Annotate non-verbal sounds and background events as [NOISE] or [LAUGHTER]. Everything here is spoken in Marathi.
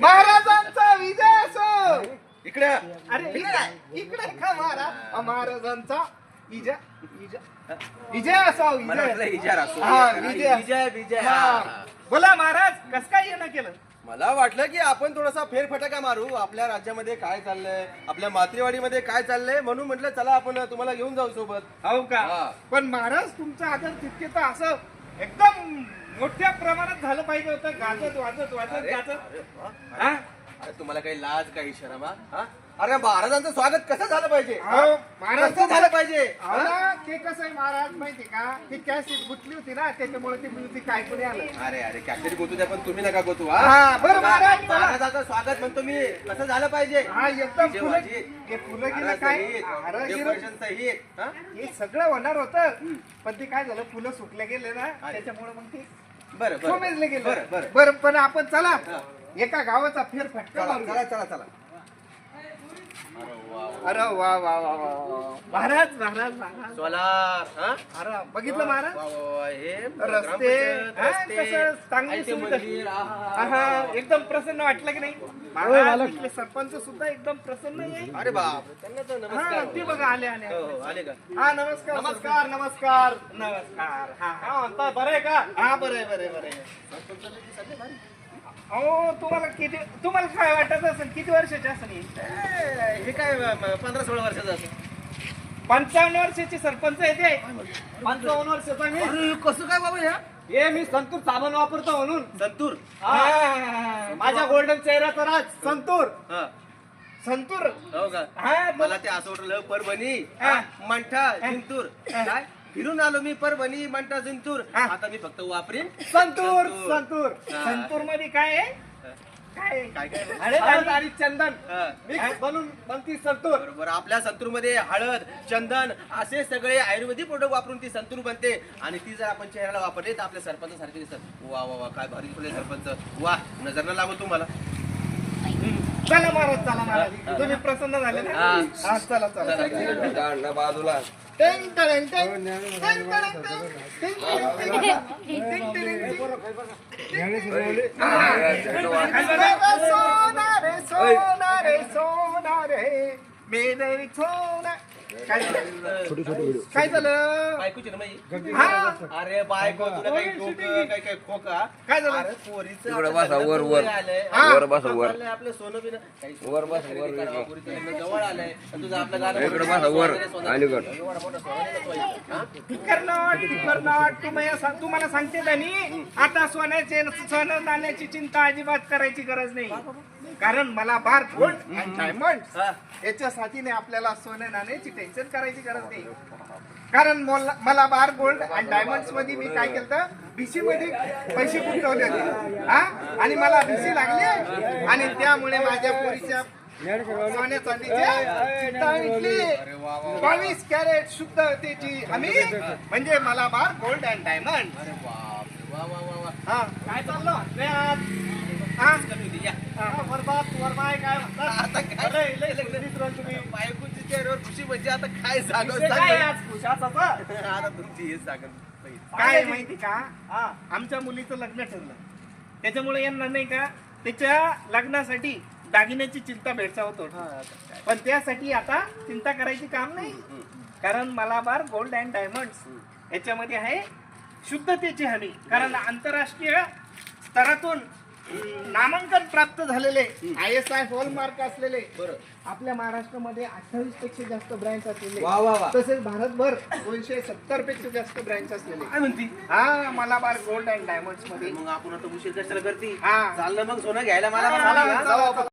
महाराजांचा विजय असो. इकडे. अरे इकडे इकडे का महाराज. महाराजांचा विजय विजय विजय असा विजय. विजय विजय. बोला महाराज कस काय येणं केलं? मला वाटलं की आपण थोडासा फेरफटका मारू आपल्या राज्यामध्ये काय चाललंय आपल्या मातृवाडीमध्ये काय चाललंय म्हणून म्हटलं चला आपण तुम्हाला घेऊन जाऊ सोबत हो का हा. पण महाराज तुमचं आदर तितके तर असं एकदम मोठ्या प्रमाणात झालं पाहिजे होतं गाजत वाजत वाजत अरे, गाजत अरे, वा. हा? अरे तुम्हाला काही लाज काही शरम हा? हा? अरे महाराजांचं स्वागत कसं झालं पाहिजे? अहो, महाराज कसं झालं पाहिजे? अहो हा? ना, ते कसं आहे महाराज माहिती का? ती कॅसेट गुतली होती ना त्याच्यामुळे ते म्युझिक ऐकू नाही आलं अरे अरे कॅसेट गोतू द्या पण तुम्ही नका गोतू हा? हा, बरं, महाराज, चला. महाराजाचं स्वागत म्हणतो मी. कसं झालं पाहिजे? हा एकदम फुलं हे फुलं गेलं काय? सहित, महाराज गेलं. decoration सहित, हा? हे सगळं होणार होतं पण ते काय झालं फुलं सुकले गेले ना त्याच्यामुळे मग ते बरं बरं कोमेजले गेलं. बरं बरं. पण आपण चला हा. एका गावाचा फेरफटका चला मारूया. चला चला चला. अरे वा वा वा वा वा. महाराज महाराज महाराज. सोलार हा? अरे बघितलं महाराज? वा, वा, वा, हे रस्ते, ग्रामपंचायत, हा, रस्ते, कसं चांगली आणि ते सुविधा. मंदिर, आहा, आहा, एकदम प्रसन्न वाटलं की नाही? महाराज इथले सरपंच सुद्धा एकदम प्रसन्न आहे. अरे बाप. त्यांना तर हा नमस्कार. ते बघा आले आले हो, हो, आले का? हा नमस्कार नमस्कार नमस्कार. नमस्कार हा हा. म्हणता बरं आहे का? हा बरं आहे बरं आहे बरं आहे. अहो तुम्हाला किती तुम्हाला काय वाटत असेल किती वर्षाचे असेल हे? ए, हे काय पंधरा सोळा वर्षाचं असं पंचावन्न वर्षाचे सरपंच आहे ते. पंचावन्न वर्षाचा मी अरे कसं काय बाबा ह्या हे मी संतूर साबण वापरतो म्हणून. संतूर? हा, माझ्या गोल्डन चेहऱ्याचा राज. संतूर. हा. संतूर. हो का? हा मला ते असं वाटलं परभणी हा. मंठा जिंतूर. काय? फिरून आलो मी परभणी मंठा जिंतूर. हा. आता मी फक्त वापरीन संतूर संतूर. संतूर. हा. संतूरमध्ये काय आहे? काय काय? काय अरे हळद आणि चंदन. हा. मिक्स बनून बनती संतूर. बरोबर. आपल्या संतूरमध्ये हळद चंदन असे सगळे आयुर्वेदिक प्रोडक्ट वापरून ती संतूर बनते. आणि ती जर आपण चेहऱ्याला वापरली तर आपल्या सरपंच सारखे दिसतात. वा वा वा काय भारी दिसले सरपंच. वा नजर न लागू तुम्हाला. चला महाराज चला महाराज. तुम्ही प्रसन्न झाले ना? हा. हा चला चला बाजूला. टेंग टेंग. टेंग टेंग. टेंग टडेंग टेंग. टेंग टेंग. काय झालं बायकोची ना हा अरे बायको तुला काही डोकं काही काही खोका काय झालं? अरे पोरीचं इकडं आता बसा, लग्न वर, जवळ वर. आलंय. हा. वर बसा, वर. चाललंय आपलं सोनं बिनं काही वर बस, वर. पोरीचं लग्न जवळ आलंय आणि तुझं आपलं गाणं इकडं म्हणून बसा, वर. सोनं सोनं- अलीकड. एवढा मोठा सोनं नाही नसवायचं. हा? फिकर नॉट फिकर नॉट तुम्हाला सांग- तुम्हाला सांगते त्यांनी आता सोन्याचे सोनं नाण्याची चिंता अजिबात करायची गरज नाही कारण मला बार गोल्ड आणि डायमंड हा. याच्या साथीने आपल्याला सोनं नाण्याची टेन्शन करायची गरज नाही. कारण मोला- मला बार गोल्ड आणि डायमंड्समध्ये मी काय केलं बीसी मध्ये पैसे गुंतवले होते. हा? आणि मला बीसी लागले. आणि त्यामुळे माझ्या पोरीच्या सोन्या चांदीच्या बावीस कॅरेट शुद्धतेची हमी. म्हणजे मला बार गोल्ड अँड डायमंड हा. काय चाललं? हा? कमी होती, या. हा, वरबाप, वरबाय काय? आता काय? अरे, लय लग्न विसरून तुम्ही. बायकोची चेहऱ्यावर खुशी म्हणजे आता काय सांगू विषय [LAUGHS] काय आहे आज खुशाचाचा? आता तुमची हे सांगा पहिले. काय आहे माहिती का? हा, आमच्या मुलीचं लग्न ठरलं. त्याच्यामुळे यांना नाही का त्याच्या लग्नासाठी दागिन्याची चिंता भेडसावत होती. पण त्यासाठी आता चिंता करायची काम नाही. कारण मला बार गोल्ड अँड डायमंड याच्यामध्ये आहे शुद्धतेची हमी. कारण आंतरराष्ट्रीय स्तरातून नामांकन प्राप्त झालेले आय एस आय हॉलमार्क असलेले आपल्या महाराष्ट्रामध्ये अठ्ठावीसपेक्षा जास्त ब्रँच असलेले वा वा वा. तसेच भारतभर दोनशे सत्तरपेक्षा जास्त ब्रँच असलेले. काय म्हणती? हा मला बार गोल्ड अँड डायमंड्समध्ये. मग आपण आता उशीर कशाला करते? हा. चाललं मग सोनं घ्यायला मला पण चला, सांगा. चला,